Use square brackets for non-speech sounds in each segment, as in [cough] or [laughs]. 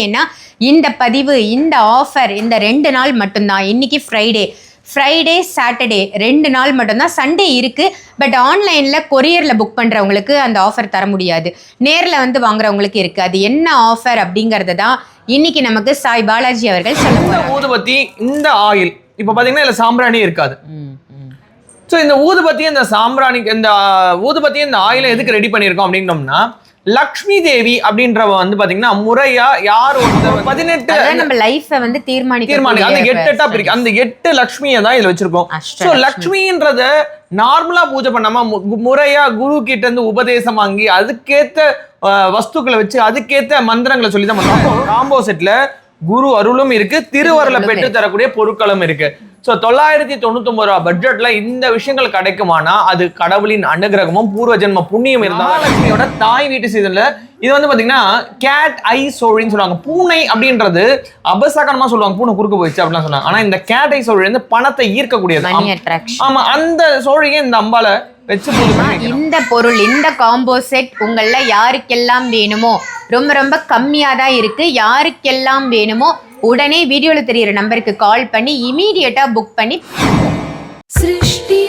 ஏன்னா இந்த பதிவு இந்த ஆஃபர் இந்த ரெண்டு நாள் மட்டும்தான். இன்னைக்கு ஃப்ரைடே ஃப்ரைடே சாட்டர்டே ரெண்டு நாள் மட்டும்தான். சண்டே இருக்கு. பட் ஆன்லைன்ல கொரியர்ல புக் பண்றவங்களுக்கு அந்த ஆஃபர் தர முடியாது. நேர்ல வந்து வாங்குறவங்களுக்கு இருக்கு அது என்ன ஆஃபர் அப்படிங்கறத தான் இன்னைக்கு நமக்கு சாய் பாலாஜி அவர்கள் சொல்ல ஊதுபத்தி இந்த ஆயில் இப்ப பாத்தீங்கன்னா இதுல சாம்பிராணி இருக்காது. ஸோ இந்த ஊதுபத்தி இந்த சாம்பிராணி இந்த ஊதுபத்தி இந்த ஆயிலை எதுக்கு ரெடி பண்ணியிருக்கோம் அப்படின்னோம்னா லக்ஷ்மி தேவி அப்படின்றவ வந்து பாத்தீங்கன்னா முறையா யார் ஒருத்தர் பதினெட்டு நம்ம லைஃபை வந்து தீர்மானிக்க தீர்மானிக்க அந்த எட்டு எட்டா பிரிக்க அந்த எட்டு லக்ஷ்மியை தான் இதுல வச்சிருக்கோம். ஸோ லக்ஷ்மின்றத நார்மலா பூஜை பண்ணாம முறையா குரு கிட்ட இருந்து உபதேசம் வாங்கி அதுக்கேத்த வஸ்துக்களை வச்சு அதுக்கேத்த மந்திரங்களை சொல்லி தான் காம்போ செட்ல குரு அருளும் இருக்கு திருவருளை பெற்று தரக்கூடிய பொருட்களும் இருக்கு. ஸோ தொள்ளாயிரத்தி தொண்ணூத்தொன்பது ரூபா பட்ஜெட்ல இந்த விஷயங்கள் கிடைக்குமானா அது கடவுளின் அனுகிரகமும் பூர்வ ஜென்ம புண்ணியம் மகாலட்சுமியோட தாய் வீட்டு சீசன்ல இது வந்து பாத்தீங்கன்னா கேட் ஐ சோழின்னு சொல்லுவாங்க. பூனை அப்படின்றது அபசகனமா சொல்லுவாங்க. பூனை குறுக்க போயிடுச்சு அப்படிலாம் சொன்னாங்க. ஆனா இந்த கேட் ஐ சோழி வந்து பணத்தை ஈர்க்கக்கூடியது. ஆமா. அந்த சோழியை இந்த அம்பால. இந்த பொருள் இந்த காம்போ செட் உங்கள யாருக்கெல்லாம் வேணுமோ ரொம்ப ரொம்ப கம்மியா தான் இருக்கு. யாருக்கெல்லாம் வேணுமோ உடனே வீடியோல தெரியுற நம்பருக்கு கால் பண்ணி இமீடியட்டா புக் பண்ணி சிருஷ்டி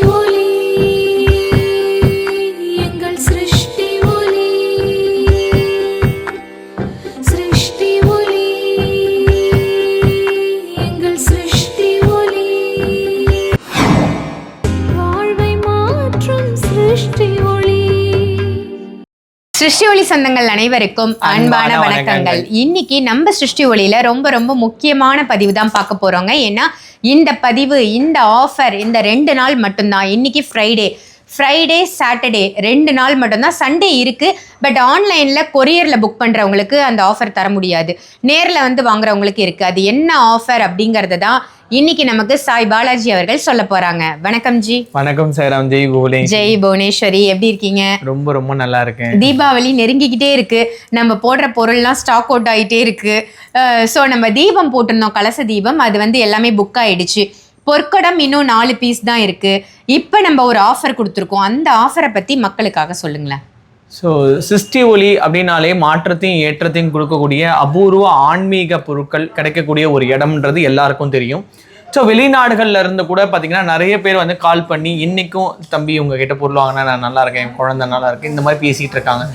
சிருஷ்டி ஒளி சொந்தங்கள் அனைவருக்கும் அன்பான வணக்கங்கள். இன்னைக்கு நம்ம சிருஷ்டி ஒளியில ரொம்ப ரொம்ப முக்கியமான பதிவு தான் பார்க்க போறோங்க. ஏன்னா இந்த பதிவு இந்த ஆஃபர் இந்த ரெண்டு நாள் மட்டும்தான். இன்னைக்கு ஃப்ரைடே ஃப்ரைடே சாட்டர்டே ரெண்டு நாள் மட்டும்தான். சண்டே இருக்கு. பட் ஆன்லைன்ல கொரியர்ல புக் பண்றவங்களுக்கு அந்த ஆஃபர் தர முடியாது. நேர்ல வந்து வாங்குறவங்களுக்கு இருக்கு அது என்ன ஆஃபர் அப்படிங்கறத தான் இன்னைக்கு நமக்கு சாய் பாலாஜி அவர்கள் சொல்ல போறாங்க. வணக்கம் ஜி. வணக்கம் சேராம் ஜெய் கோலே ஜெய் புவனேஸ்வரி எப்படி இருக்கீங்க? ரொம்ப ரொம்ப நல்லா இருக்கேன். தீபாவளி நெருங்கிக்கிட்டே இருக்கு. நம்ம போடுற பொருள்லாம் ஸ்டாக் அவுட் ஆகிட்டே இருக்கு. ஸோ நம்ம தீபம் போட்டிருந்தோம் கலச தீபம். அது வந்து எல்லாமே புக் ஆயிடுச்சு. பொற்கடம் இன்னும் நாலு பீஸ் தான் இருக்கு. இப்போ நம்ம ஒரு ஆஃபர் கொடுத்துருக்கோம். அந்த ஆஃபரை பத்தி மக்களுக்காக சொல்லுங்களேன். ஸோ சிருஷ்டி ஒளி அப்படின்னாலே மாற்றத்தையும் ஏற்றத்தையும் கொடுக்கக்கூடிய அபூர்வ ஆன்மீக பொருட்கள் கிடைக்கக்கூடிய ஒரு இடம்ன்றது எல்லாருக்கும் தெரியும். ஸோ வெளிநாடுகள்ல இருந்து கூட பார்த்தீங்கன்னா நிறைய பேர் வந்து கால் பண்ணி இன்னைக்கும் தம்பி உங்ககிட்ட பொருள் வாங்கினா நான் நல்லா இருக்கேன் என் குழந்தை நல்லா இருக்கு இந்த மாதிரி பேசிட்டு இருக்காங்க.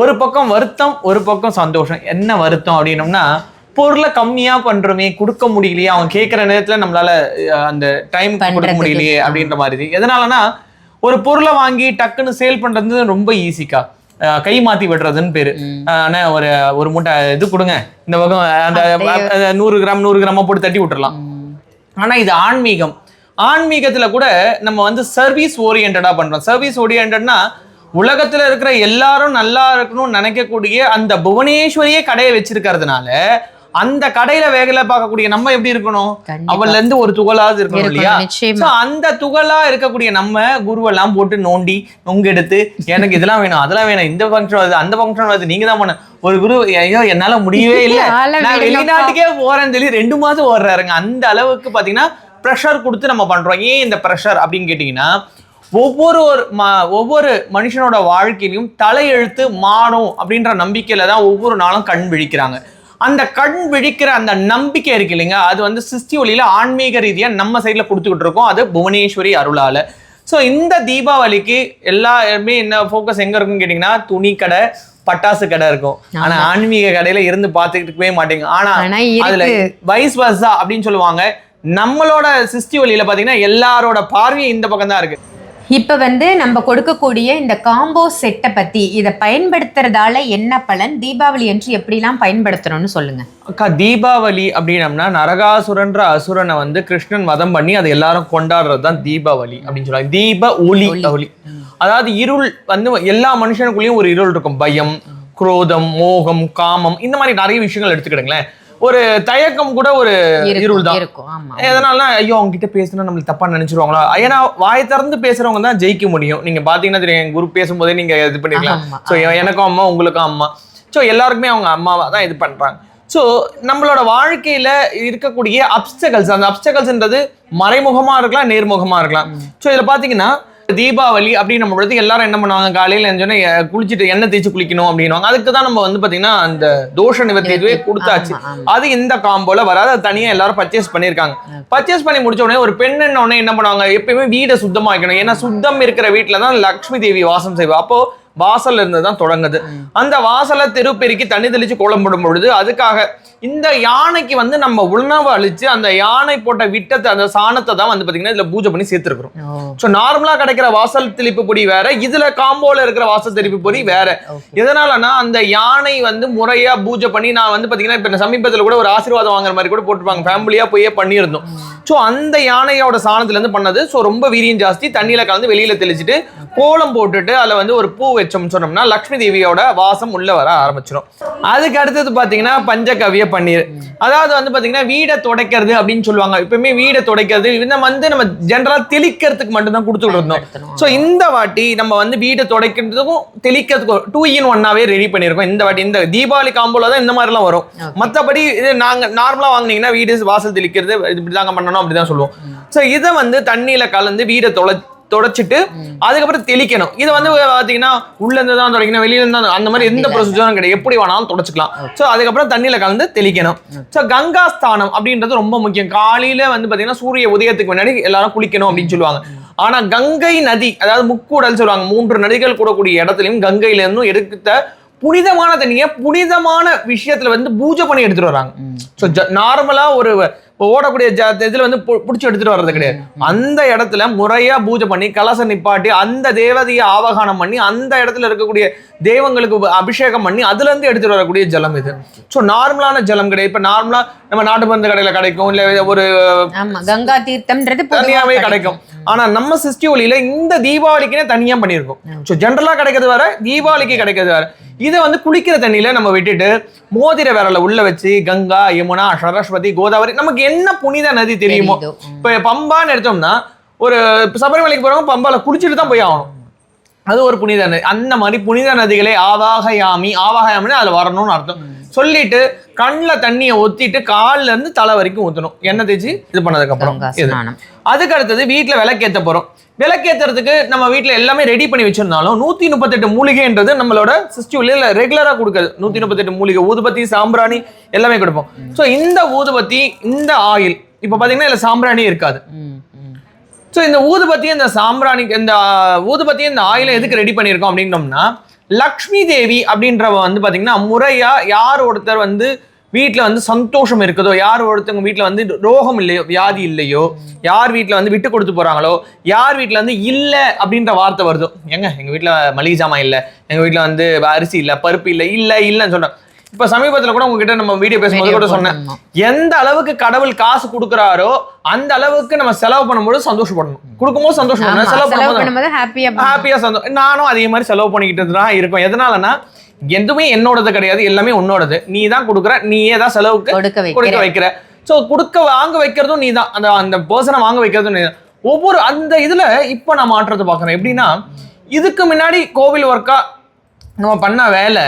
ஒரு பக்கம் வருத்தம் ஒரு பக்கம் சந்தோஷம். என்ன வருத்தம் அப்படின்னம்னா பொருளை கம்மியா பண்றோமே கொடுக்க முடியலையே அவங்க கேட்குற நேரத்துல நம்மளால அந்த டைம் கொடுக்க. முடியலையே அப்படின்ற மாதிரி. எதனாலனா ஒரு பொருளை வாங்கி டக்குன்னு சேல் பண்றது ரொம்ப ஈஸிக்கா கை மாத்தி விடுறதுன்னு பேரு. அண்ணே ஒரு ஒரு மூட்டை இது கொடுங்க. இந்த பக்கம் அந்த நூறு கிராம் நூறு கிராமா போட்டு தட்டி விட்டுறலாம். ஆனா இது ஆன்மீகம். ஆன்மீகத்துல கூட நம்ம வந்து சர்வீஸ் ஓரியன்டா பண்றோம். சர்வீஸ் ஓரியன்டா உலகத்துல இருக்கிற எல்லாரும் நல்லா இருக்கணும்னு நினைக்கக்கூடிய அந்த புவனேஸ்வரியே கடையை வச்சிருக்கிறதுனால அந்த கடையில வேகல பார்க்கக்கூடிய நம்ம எப்படி இருக்கணும். அவள்ல இருந்து ஒரு துகளாவது இருக்கணும் இல்லையா? அந்த துகளா இருக்கக்கூடிய நம்ம குருவெல்லாம் போட்டு நோண்டி நொங்கு எடுத்து எனக்கு இதெல்லாம் வேணும் அதெல்லாம் வேணும் இந்த ஃபங்க்ஷன் வருது அந்த ஃபங்க்ஷன் வருது நீங்க தான் பண்ண ஒரு குரு ஐயோ என்னால முடியவே [laughs] இல்ல. நான். வெளிநாட்டுக்கே போறேன்னு சொல்லி ரெண்டு மாசம் ஓடுறாருங்க. அந்த அளவுக்கு பாத்தீங்கன்னா ப்ரெஷர் கொடுத்து நம்ம பண்றோம். ஏன் இந்த ப்ரெஷர் அப்படின்னு கேட்டீங்கன்னா ஒவ்வொரு ஒரு ம- ஒவ்வொரு மனுஷனோட வாழ்க்கையிலும் தலையெழுத்து மாறும் அப்படின்ற நம்பிக்கையில தான் ஒவ்வொரு நாளும் கண் விழிக்கிறாங்க. அந்த கண் விழிக்கிற அந்த நம்பிக்கை இருக்கு இல்லைங்க? அது வந்து சிஸ்டி ஒளியில ஆன்மீக ரீதியா நம்ம சைட்ல கொடுத்துக்கிட்டு இருக்கோம். அது புவனேஸ்வரி அருளால. ஸோ இந்த தீபாவளிக்கு எல்லாருமே என்ன ஃபோக்கஸ் எங்க இருக்குன்னு கேட்டிங்கன்னா துணி கடை பட்டாசு கடை இருக்கும். ஆனா ஆன்மீக கடையில இருந்து பார்த்துக்கிட்டே மாட்டீங்க. ஆனா அதுல வைஸ் வர்ஸா அப்படின்னு சொல்லுவாங்க. நம்மளோட சிஸ்டி ஒளியில பாத்தீங்கன்னா எல்லாரோட பார்வையும் இந்த பக்கம் தான் இருக்கு. இப்போ வந்து நம்ம கொடுக்கக்கூடிய இந்த காம்போ செட்டை பத்தி இதை பயன்படுத்துறதால என்ன பலன்? தீபாவளி அன்று எப்படிலாம் பயன்படுத்தணும்னு சொல்லுங்க. அக்கா தீபாவளி அப்படின்னம்னா நரகாசுரன்ற அசுரனை வந்து கிருஷ்ணன் வதம் பண்ணி அதை எல்லாரும் கொண்டாடுறது தான் தீபாவளி அப்படின்னு சொல்லுவாங்க. தீப ஒளி ஒளி. அதாவது இருள் வந்து எல்லா மனுஷனுக்குள்ளேயும் ஒரு இருள் இருக்கும். பயம் குரோதம் மோகம் காமம் இந்த மாதிரி நிறைய விஷயங்கள் எடுத்துக்கிடுங்களேன். ஒரு தயக்கம் கூட ஒரு இருள் தான். எதனாலனா ஐயோ அவங்க கிட்ட பேசினா நம்மளுக்கு தப்பா நினைச்சிருவாங்களா? ஏன்னா வாய் திறந்து பேசுறவங்க தான் ஜெயிக்க முடியும். நீங்க பாத்தீங்கன்னா தெரியும் என் குரு பேசும்போதே நீங்க இது பண்ணிருக்கலாம். ஆமா, ஸோ எனக்கும் அம்மா உங்களுக்கும் அம்மா. ஸோ எல்லாருக்குமே அவங்க அம்மாவா தான் இது பண்றாங்க. ஸோ நம்மளோட வாழ்க்கையில இருக்கக்கூடிய அப்டகல்ஸ் அந்த அப்டகல்ஸ்ன்றது மறைமுகமா இருக்கலாம் நேர்முகமா இருக்கலாம். ஸோ இதுல பாத்தீங்கன்னா தீபாவளி அப்படின்னு நம்ம பொழுது எல்லாரும் என்ன பண்ணுவாங்க? காலையில அஹ், குளிச்சுட்டு எண்ணெய் தேய்ச்சி குளிக்கணும் அப்படின்னுவாங்க. அதுக்கு தான் நம்ம வந்து பாத்தீங்கன்னா அந்த தோஷ நிவர்த்தி இதுவே கொடுத்தாச்சு. அது இந்த காம்போல வராது. அது தனியா எல்லாரும் பர்ச்சேஸ் பண்ணிருக்காங்க பர்ச்சேஸ் பண்ணி முடிச்ச உடனே ஒரு பெண் என்ன உடனே என்ன பண்ணுவாங்க? எப்பயுமே வீடை சுத்தமா வைக்கணும் ஏன்னா சுத்தம் இருக்கிற வீட்டுல தான் லக்ஷ்மி தேவி வாசம் செய்வா. அப்போ வாசல்ல இருந்து தான் தொடங்குது அந்த வாசலை தெருப்பெருக்கி தண்ணி தெளிச்சு கோலம் போடும் பொழுது அதுக்காக இந்த யானைக்கு வந்து நம்ம உணவு அழிச்சு அந்த யானை போட்ட விட்டத்தை அந்த சாணத்தை தான் வந்து பாத்தீங்கன்னா இதுல பூஜை பண்ணி சேர்த்திருக்கிறோம். ஸோ நார்மலா கிடைக்கிற வாசல் தெளிப்பு பொடி வேற இதுல காம்போல இருக்கிற வாசல் தெளிப்பு பொடி வேற. எதனாலனா அந்த யானை வந்து முறையா பூஜை பண்ணி நான் வந்து பாத்தீங்கன்னா இப்ப சமீபத்துல கூட ஒரு ஆசீர்வாதம் வாங்குற மாதிரி கூட போட்டுருப்பாங்க. ஃபேமிலியா போயே பண்ணியிருந்தோம். ஸோ அந்த யானையோட சாணத்துல இருந்து பண்ணது ஸோ ரொம்ப வீரியம் ஜாஸ்தி. தண்ணியில கலந்து வெளியில தெளிச்சுட்டு கோலம் போட்டுட்டு அதுல வந்து ஒரு பூ வச்சோம்னு சொன்னோம்னா லக்ஷ்மி தேவியோட வாசம் உள்ள வர ஆரம்பிச்சிடும் அதுக்கு அடுத்தது பாத்தீங்கன்னா பஞ்சகவிய பன்னீர். அதாவது வந்து பாத்தீங்கன்னா வீடை துடைக்கிறது அப்படின்னு சொல்லுவாங்க. எப்பவுமே வீடை துடைக்கிறது இந்த வந்து நம்ம ஜென்ரலா தெளிக்கிறதுக்கு மட்டும் தான் கொடுத்துட்டு இருந்தோம். ஸோ இந்த வாட்டி நம்ம வந்து வீடை துடைக்கிறதுக்கும் தெளிக்கிறதுக்கும் டூ இன் ஒன்னாவே ரெடி பண்ணியிருக்கோம். இந்த வாட்டி இந்த தீபாவளி காம்போல தான் இந்த மாதிரிலாம் வரும். மற்றபடி இது நாங்க நார்மலா வாங்குனீங்கன்னா வீடு வாசல் தெளிக்கிறது இப்படி தாங்க பண்ணணும் அப்படிதான் சொல்லுவோம். ஸோ இதை வந்து தண்ணியில கலந்து வீடை தொலை தொடச்சிட்டு அதுக்கப்புறம் தெளிக்கணும். இது வந்து பாத்தீங்கன்னா உள்ள இருந்து தான் தொடக்கணும். வெளியில இருந்து அந்த மாதிரி எந்த ப்ரொசீஜரும் கிடையாது. எப்படி வேணாலும் தொடச்சிக்கலாம். ஸோ அதுக்கப்புறம் தண்ணியில கலந்து தெளிக்கணும். ஸோ கங்கா ஸ்தானம் அப்படின்றது ரொம்ப முக்கியம். காலையில வந்து பாத்தீங்கன்னா சூரிய உதயத்துக்கு முன்னாடி எல்லாரும் குளிக்கணும் அப்படின்னு சொல்லுவாங்க. ஆனா கங்கை நதி அதாவது முக்கூடல் சொல்லுவாங்க. மூன்று நதிகள் கூடக்கூடிய இடத்துலயும் கங்கையில இருந்தும் எடுத்த புனிதமான தண்ணியை புனிதமான விஷயத்துல வந்து பூஜை பண்ணி எடுத்துட்டு வராங்க. ஸோ நார்மலா ஒரு இப்போ ஓடக்கூடிய ஜ இதுல வந்து புடிச்சு எடுத்துட்டு வர்றது கிடையாது. அந்த இடத்துல முறையா பூஜை பண்ணி கலசம் நிப்பாட்டி அந்த தேவதையை ஆவகானம் பண்ணி அந்த இடத்துல இருக்கக்கூடிய தெய்வங்களுக்கு அபிஷேகம் பண்ணி அதுல இருந்து எடுத்துட்டு வரக்கூடிய ஜலம் இது. ஸோ நார்மலான ஜலம் கிடையாது. இப்ப நார்மலா நம்ம நாட்டு மருந்து கடையில கிடைக்கும் இல்ல ஒரு கங்கா தீர்த்தம்ன்றது தனியாவே கிடைக்கும். ஆனா நம்ம சிஸ்டி ஒளியில இந்த தீபாவளிக்குனே தனியா பண்ணியிருக்கோம் ஸோ ஜென்ரலா கிடைக்கிறது வேற தீபாவளிக்கு கிடைக்கிறது வேற. இதை வந்து குளிக்கிற தண்ணியில நம்ம விட்டுட்டு மோதிர விரல உள்ள வச்சு கங்கா யமுனா சரஸ்வதி கோதாவரி நமக்கு என்ன புனித நதி தெரியுமோ. இப்ப பம்பான்னு எடுத்தோம்னா ஒரு சபரிமலைக்கு போறவங்க பம்பால குளிச்சுட்டு தான் போய் ஆகணும். அது ஒரு புனித நதி. அந்த மாதிரி புனித நதிகளை ஆவாகயாமி ஆவாகயாமின்னு அதுல வரணும்னு அர்த்தம். சொல்லிட்டு கண்ணில் தண்ணியை ஒத்திட்டு கால்ல இருந்து தலை வரைக்கும் ஊத்தணும். எண்ணெய் தேய்ச்சி இது பண்ணதுக்கு அப்புறம் கங்கா இது. ஸ்நானம். அதுக்கு அடுத்தது வீட்டில் விளக்கேற்ற போகிறோம் விளக்கேற்றுறதுக்கு நம்ம வீட்டில் எல்லாமே ரெடி பண்ணி வச்சிருந்தாலும் நூற்றி முப்பத்தெட்டு மூலிகைன்றது நம்மளோட சிஸ்டியூல ரெகுலராக கொடுக்குது நூற்றி முப்பத்தெட்டு மூலிகை ஊதுபத்தி சாம்பிராணி எல்லாமே கொடுப்போம். ஸோ இந்த ஊதுபத்தி இந்த ஆயில் இப்போ பார்த்தீங்கன்னா இதில் சாம்பிராணி இருக்காது. ஸோ இந்த ஊதுபத்தி இந்த சாம்பிராணி இந்த ஊதுபத்தி இந்த ஆயிலை எதுக்கு ரெடி பண்ணியிருக்கோம் அப்படின்னோம்னா லக்ஷ்மி தேவி அப்படின்றவ வந்து பார்த்தீங்கன்னா முறையாக யார் ஒருத்தர் வந்து வீட்டில் வந்து சந்தோஷம் இருக்குதோ யார் ஒருத்தவங்க வீட்டில் வந்து ரோகம் இல்லையோ வியாதி இல்லையோ யார் வீட்டில் வந்து விட்டு கொடுத்து போகிறாங்களோ யார் வீட்டில் வந்து இல்லை அப்படின்ற வார்த்தை வருதோ. எங்க எங்கள் வீட்டில் மளிகை ஜாமான் இல்லை எங்கள் வீட்டில் வந்து அரிசி இல்லை பருப்பு இல்லை இல்லை இல்லைன்னு சொல்கிறாங்க இப்போ சமீபத்தில் கூட உங்ககிட்ட நம்ம வீடியோ பேசும்போது கூட சொன்னேன். எந்த அளவுக்கு கடவுள் காசு கொடுக்குறாரோ அந்த அளவுக்கு நம்ம செலவு பண்ணும்போது சந்தோஷப்படணும். கொடுக்கும்போது சந்தோஷப்படணும். செலவு பண்ணும்போது ஹாப்பியா ஹாப்பியா சந்தோஷம் நானும் அதே மாதிரி செலவு பண்ணிக்கிட்டு தான் இருக்கோம். எதனாலனா எதுவுமே என்னோடது கிடையாது. எல்லாமே உன்னோடது. நீ தான் கொடுக்குற. நீயே தான் செலவுக்கு கொடுக்க வைக்கிற. ஸோ கொடுக்க வாங்க வைக்கிறதும் நீ தான். அந்த அந்த பர்சனை வாங்க வைக்கிறதும் நீ தான். ஒவ்வொரு அந்த இதுல இப்போ நான் மாற்றத்தை பார்க்குறேன். எப்படின்னா இதுக்கு முன்னாடி கோவில் ஒர்க்கா நம்ம பண்ண வேலை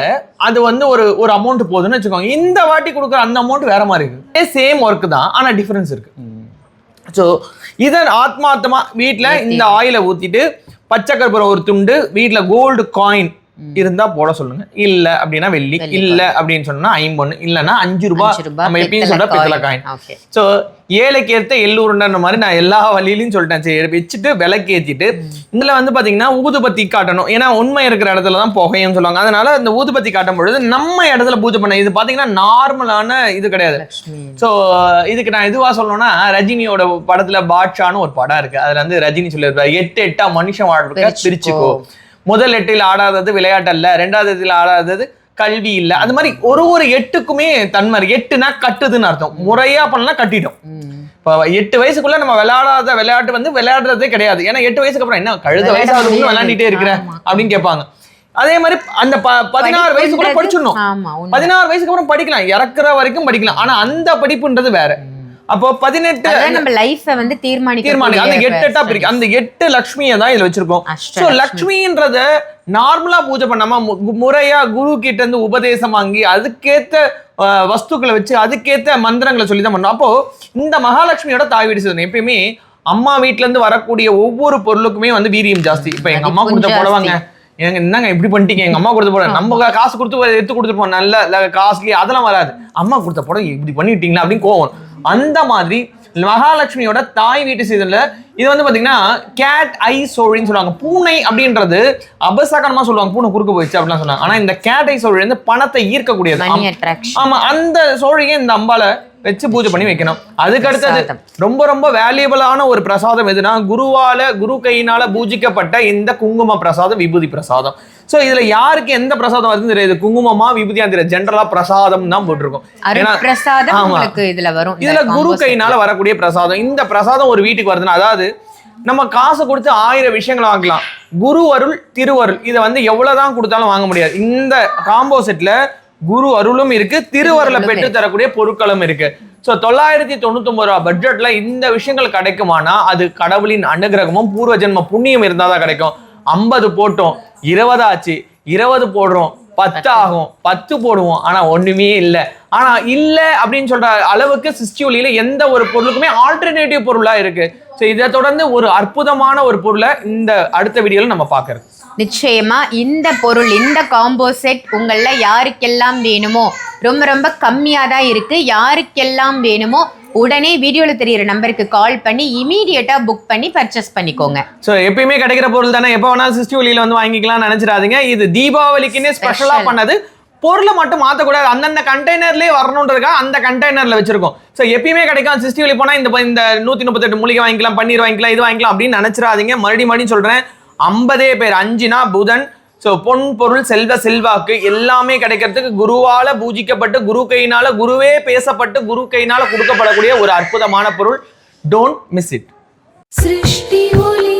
அது வந்து ஒரு ஒரு அமௌண்ட் போகுதுன்னு வச்சுக்கோங்க. இந்த வாட்டி கொடுக்குற அந்த அமௌண்ட் வேற மாதிரி இருக்கு. சேம் ஒர்க் தான் ஆனா டிஃபரன்ஸ் இருக்கு. ஸோ இதை ஆத்மார்த்தமா வீட்டில் இந்த ஆயிலை ஊத்திட்டு பச்சை கற்பூரம் ஒரு துண்டு வீட்டில் கோல்டு காயின் இருந்தா போட சொல்லுங்க. இல்ல அப்படின்னா வெள்ளி இல்ல அப்படின்னு சொன்னா ஐம்பொன்னு இல்லைன்னா அஞ்சு ரூபாய் நம்ம எப்பயும் சொல்ற பித்தளை காயின். ஸோ ஏழைக்கு ஏற்ற எள்ளூருன்ற மாதிரி நான் எல்லா வழியிலையும் சொல்லிட்டேன். சரி வச்சுட்டு விளக்கேற்றிட்டு இதுல வந்து பாத்தீங்கன்னா ஊதுபத்தி காட்டணும். ஏன்னா உண்மை இருக்கிற இடத்துல தான் புகையும் சொல்லுவாங்க. அதனால இந்த ஊதுபத்தி காட்டும் பொழுது நம்ம இடத்துல பூஜை பண்ண இது பாத்தீங்கன்னா நார்மலான இது கிடையாது. ஸோ இதுக்கு நான் இதுவா சொல்லணும்னா ரஜினியோட படத்துல பாட்ஷான்னு ஒரு படம் இருக்கு. அதுல வந்து ரஜினி சொல்லியிருப்பாரு எட்டு எட்டா மனுஷன் வாழ்க்கை பிரிச்சுக்கோ. முதல் எட்டில் ஆடாதது விளையாட்டு அல்ல ரெண்டாவது எட்டில் ஆடாதது கல்வி இல்ல அது மாதிரி ஒரு ஒரு எட்டுக்குமே தன்மை. எட்டுனா கட்டுதுன்னு அர்த்தம் முறையா பண்ணலாம் கட்டிட்டோம். இப்போ எட்டு வயசுக்குள்ள நம்ம விளையாடாத விளையாட்டு வந்து விளையாடுறதே கிடையாது ஏன்னா எட்டு வயசுக்கு அப்புறம் என்ன கழுத வயசாவது. விளையாண்டிட்டே இருக்கிற ஆமா. அப்படின்னு கேட்பாங்க அதே மாதிரி அந்த பதினாறு வயசுக்குள்ள படிச்சிடணும். பதினாறு வயசுக்கு அப்புறம் படிக்கலாம் இறக்குற வரைக்கும் படிக்கலாம் ஆனா அந்த படிப்புன்றது வேற அப்போ பதினெட்டு நம்ம லைஃப வந்து தீர்மானிக்க தீர்மானம் அந்த எட்டு எட்டா பிரிக்கும் அந்த எட்டு லக்ஷ்மியை தான் இதுல வச்சிருக்கோம். லக்ஷ்மி. லக்ஷ்மின்றத நார்மலா பூஜை பண்ணாம முறையா குரு கிட்ட இருந்து உபதேசம் வாங்கி அதுக்கேத்த வஸ்துக்களை வச்சு அதுக்கேத்த மந்திரங்களை சொல்லி தான் பண்ணோம். அப்போ இந்த மகாலட்சுமியோட தாய் வீடு சிதறணும் எப்பயுமே அம்மா வீட்ல இருந்து வரக்கூடிய ஒவ்வொரு பொருளுக்குமே வந்து வீரியம் ஜாஸ்தி. இப்ப எங்க அம்மா கொடுத்த. புடவைங்க. எங்க என்னங்க இப்படி பண்ணிட்டீங்க? எங்க அம்மா கொடுத்த புடவை. நம்ம காசு கொடுத்து எடுத்து கொடுத்துருப்போம் நல்ல காஸ்ட்லி அதெல்லாம் வராது. அம்மா கொடுத்த புடவை இப்படி பண்ணிட்டீங்களா அப்படின்னு கோவம். அந்த மாதிரி மகாலட்சுமியோட தாய் வீட்டு சீதன்ல இது வந்து பாத்தீங்கன்னா கேட் ஐ சோழின்னு சொல்லுவாங்க. பூனை அப்படின்றது அபசகனமா சொல்லுவாங்க. பூனை குறுக்க போயிடுச்சு அப்படிலாம் சொன்னாங்க. ஆனா இந்த கேட் ஐ சோழி வந்து பணத்தை ஈர்க்கக்கூடியது. ஆமா அந்த சோழியை இந்த அம்பால வச்சு பூஜை பண்ணி வைக்கணும். அதுக்கு அடுத்தது. ரொம்ப ரொம்ப வேல்யூபிளான ஒரு பிரசாதம் எதுனா குருவால குரு கையினால பூஜிக்கப்பட்ட இந்த குங்கும பிரசாதம் விபூதி பிரசாதம். சோ இதுல யாருக்கு எந்த பிரசாதம் வருதுன்னு தெரியாது. குங்குமமா விபூதியா தெரியாது ஜென்ரலா பிரசாதம் தான் போட்டிருக்கும். இதுல வரும். இதுல குரு. கையினால வரக்கூடிய பிரசாதம். இந்த பிரசாதம் ஒரு வீட்டுக்கு வருதுன்னா அதாவது நம்ம காசு கொடுத்து ஆயிரம் விஷயங்களை வாங்கலாம். குரு அருள் திருவருள் இதை வந்து எவ்வளவுதான் கொடுத்தாலும் வாங்க முடியாது. இந்த காம்போ செட்ல குரு அருளும் இருக்கு திருவருளை பெற்று தரக்கூடிய பொருட்களும் இருக்கு. சோ தொள்ளாயிரத்தி தொண்ணூத்தி ஒன்பது ரூபா பட்ஜெட்ல இந்த விஷயங்கள் கிடைக்குமானா அது கடவுளின் அனுகிரகமும் பூர்வ ஜென்ம புண்ணியம் இருந்தாதான் கிடைக்கும். ஐம்பது போட்டோம் இருபது ஆச்சு இருபது போடுறோம் பத்து ஆகும் பத்து போடுவோம் ஆனா ஒண்ணுமே இல்லை. ஆனா இல்ல அப்படின்னு சொல்ற அளவுக்கு சிஸ்டியூலியில எந்த ஒரு பொருளுக்குமே ஆல்டர்னேட்டிவ் பொருளா இருக்கு. ஸோ இதை தொடர்ந்து ஒரு அற்புதமான ஒரு பொருளை இந்த அடுத்த வீடியோவில் நம்ம பார்க்குறோம் நிச்சயமா இந்த பொருள் இந்த காம்போ செட் உங்களில் யாருக்கெல்லாம் வேணுமோ ரொம்ப ரொம்ப கம்மியாக தான் இருக்குது யாருக்கெல்லாம் வேணுமோ உடனே வீடியோல தெரியுற நம்பருக்கு கால் பண்ணி இமீடியட்டா புக் பண்ணி பர்ச்சேஸ் பண்ணிக்கோங்க. சோ எப்பயுமே கிடைக்கிற பொருள் தானே? எப்போ வேணாலும் சிஸ்டி ஒலியில வந்து வாங்கிக்கலாம் நினைச்சிடாதீங்க. இது தீபாவளிக்குன்னே ஸ்பெஷலா Special. பண்ணது. பொருளை மட்டும் மாத்தக்கூடாது. அந்தந்த கண்டெய்னர்லயே வரணுன்றதுக்கா அந்த கண்டெய்னர்ல வச்சிருக்கோம். சோ எப்பயுமே கிடைக்கும் சிஸ்டி ஒலி போனா இந்த இந்த நூத்தி முப்பத்தெட்டு மூலிகை வாங்கிக்கலாம் பன்னீர் வாங்கிக்கலாம் இது வாங்கிக்கலாம் அப்படின்னு நினைச்சிடாதீங்க. மறுபடியும் மறுபடியும் சொல்றேன். ஐம்பதே பேர். அஞ்சுனா புதன் ஸோ பொன் பொருள் செல்வ செல்வாக்கு எல்லாமே கிடைக்கிறதுக்கு குருவால பூஜிக்கப்பட்டு குரு கையினால குருவே பேசப்பட்டு குரு கையினால கொடுக்கப்படக்கூடிய ஒரு அற்புதமான பொருள். டோன்ட் மிஸ் இட் சிருஷ்டி ஒலி